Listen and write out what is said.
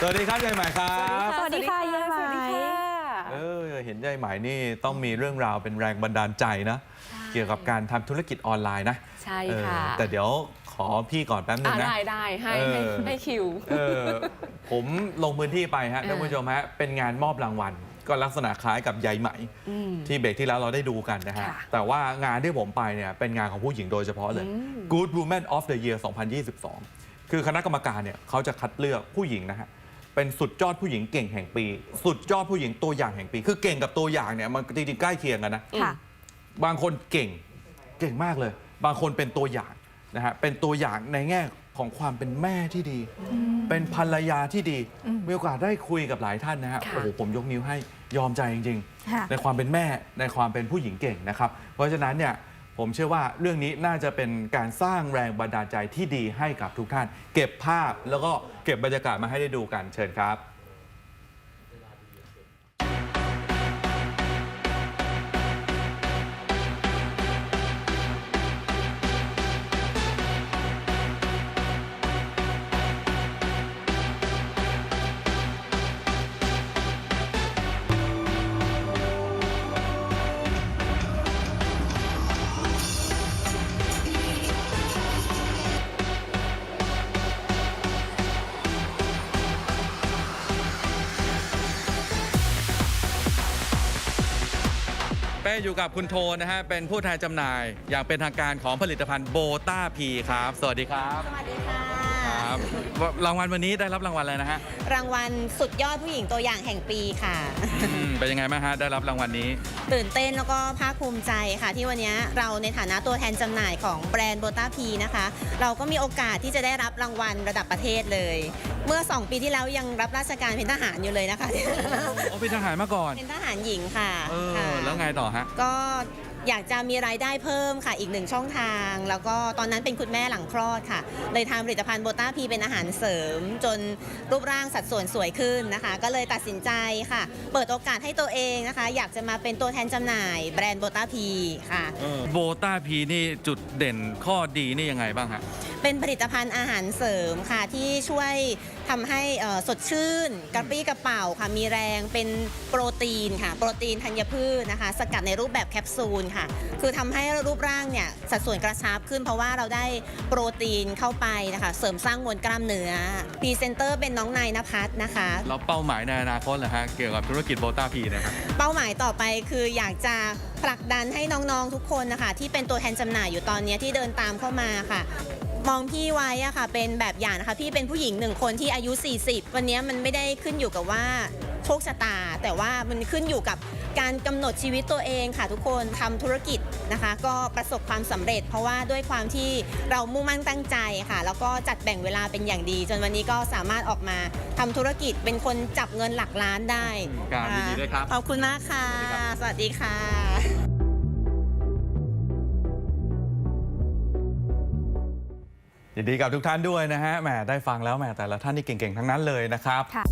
สวัสดีครับยายใหม่ครับ สวัสดีค่ะยายไหม สวัสดีค่ะเออเห็นยายใหม่นี่ต้องมีเรื่องราวเป็นแรงบันดาลใจนะ เกี่ยวกับการทำธุรกิจออนไลน์นะใช่เออค่ะแต่เดี๋ยวขอพี่ก่อนแป๊บนึอ่างนะ ได้ได้ให้เอให้อให้คิว เออผมลงพื้นที่ไปฮะเออท่านผู้ชมฮะเป็นงานมอบรางวัล ก็ลักษณะคล้ายกับยายไหม อืม ที่เบรกที่แล้วเราได้ดูกันนะฮะ ค่ะ แต่ว่างานที่ผมไปเนี่ยเป็นงานของผู้หญิงโดยเฉพาะเลยอืม Good Woman of the Year 2022 คือคณะกรรมการเนี่ยเขาจะคัดเลือกผู้หญิงนะฮะ เป็นสุดยอดผู้หญิงเก่งแห่งปี สุดยอดผู้หญิงตัวอย่างแห่งปี คือเก่งกับตัวอย่างเนี่ยมันจริงๆใกล้เคียงกันนะค่ะ บางคนเก่งเก่งมากเลย บางคนเป็นตัวอย่างนะฮะเป็นตัวอย่างในแง่ของความเป็นแม่ที่ดี เป็นภรรยาที่ดีมีโอกาสได้คุยกับหลายท่านนะฮะค่ะโอ้โหผมยกนิ้วให้ยอมใจจริงค่ะ ๆ ในความเป็นแม่ในความเป็นผู้หญิงเก่งนะครับ เพราะฉะนั้นเนี่ย ผมเชื่อว่าเรื่องนี้น่าจะเป็นการสร้างแรงบันดาลใจที่ดีให้กับทุกท่าน เก็บภาพแล้วก็เก็บบรรยากาศมาให้ได้ดูกันเชิญครับ เป้อยู่กับคุณโทนะฮะ เป็นผู้แทนจำหน่าย อย่างเป็นทางการของผลิตภัณฑ์โบต้าพีครับ สวัสดีครับ สวัสดีค่ะ รับรางวัลวันนี้ได้รับรางวัลอะไรนะฮะรางวัลสุดยอดผู้หญิงตัวอย่างแห่งปีค่ะ อืมเป็นยังไงบ้างฮะได้รับรางวัลนี้ ตื่นเต้นแล้วก็ภาคภูมิใจค่ะ ที่วันนี้เราในฐานะตัวแทนจำหน่ายของแบรนด์โบต้าพีนะคะ เราก็มีโอกาสที่จะได้รับรางวัลระดับประเทศเลย เมื่อ 2 ปีที่แล้วยังรับราชการเป็นทหารอยู่เลยนะคะ โอ้เป็นทหารมาก่อน เป็นทหารหญิงค่ะเออ ค่ะแล้วไงต่อฮะ ก็ อยากจะมีรายได้เพิ่มค่ะอีกหนึ่งช่องทาง แล้วก็ตอนนั้นเป็นคุณแม่หลังคลอดค่ะ เลยทำผลิตภัณฑ์โบต้าพีเป็นอาหารเสริม จนรูปร่างสัดส่วนสวยขึ้นนะคะ ก็เลยตัดสินใจค่ะ เปิดโอกาสให้ตัวเองนะคะ อยากจะมาเป็นตัวแทนจำหน่าย แบรนด์โบต้าพีค่ะ โบต้าพีนี่จุดเด่นข้อดีนี่ยังไงบ้างฮะเป็นผลิตภัณฑ์อาหารเสริมค่ะ ที่ช่วยทำให้เอ่อสดชื่น กระปรี้กระเป๋าค่ะมีแรงเป็นโปรตีนค่ะ โปรตีนธัญพืชนะคะ สกัดในรูปแบบแคปซูลค่ะ คือทำให้รูปร่างเนี่ยสัดส่วนกระชับขึ้น เพราะว่าเราได้โปรตีนเข้าไปนะคะ เสริมสร้างมวลกล้ามเนื้อพรีเซนเตอร์เป็นน้องนายนภัสนะคะเราเป้าหมายในอนาคตเหรอฮะเกี่ยวกับธุรกิจโบต้าพีนะครับเป้าหมายต่อไปคืออยากจะผลักดันให้น้องๆทุกคนนะคะ ที่เป็นตัวแทนจำหน่ายอยู่ตอนนี้ที่เดินตามเข้ามาค่ะ มองพี่ไว้อะค่ะ เป็นแบบอย่างนะคะ พี่เป็นผู้หญิงหนึ่งคนที่อายุ 40 วันนี้มันไม่ได้ขึ้นอยู่กับว่าโชคชะตา แต่ว่ามันขึ้นอยู่กับการกำหนดชีวิตตัวเองค่ะทุกคนทำธุรกิจนะคะ ก็ประสบความสำเร็จ เพราะว่าด้วยความที่เรามุ่งมั่นตั้งใจค่ะ แล้วก็จัดแบ่งเวลาเป็นอย่างดี จนวันนี้ก็สามารถออกมาทำธุรกิจเป็นคนจับเงินหลักล้านได้การยินดีด้วยครับขอบคุณมากค่ะ สวัสดีค่ะ ยินดีกับทุกท่านด้วยนะฮะแหมได้ฟังแล้วแหมแต่ละท่านนี่เก่งๆทั้งนั้นเลยนะครับค่ะ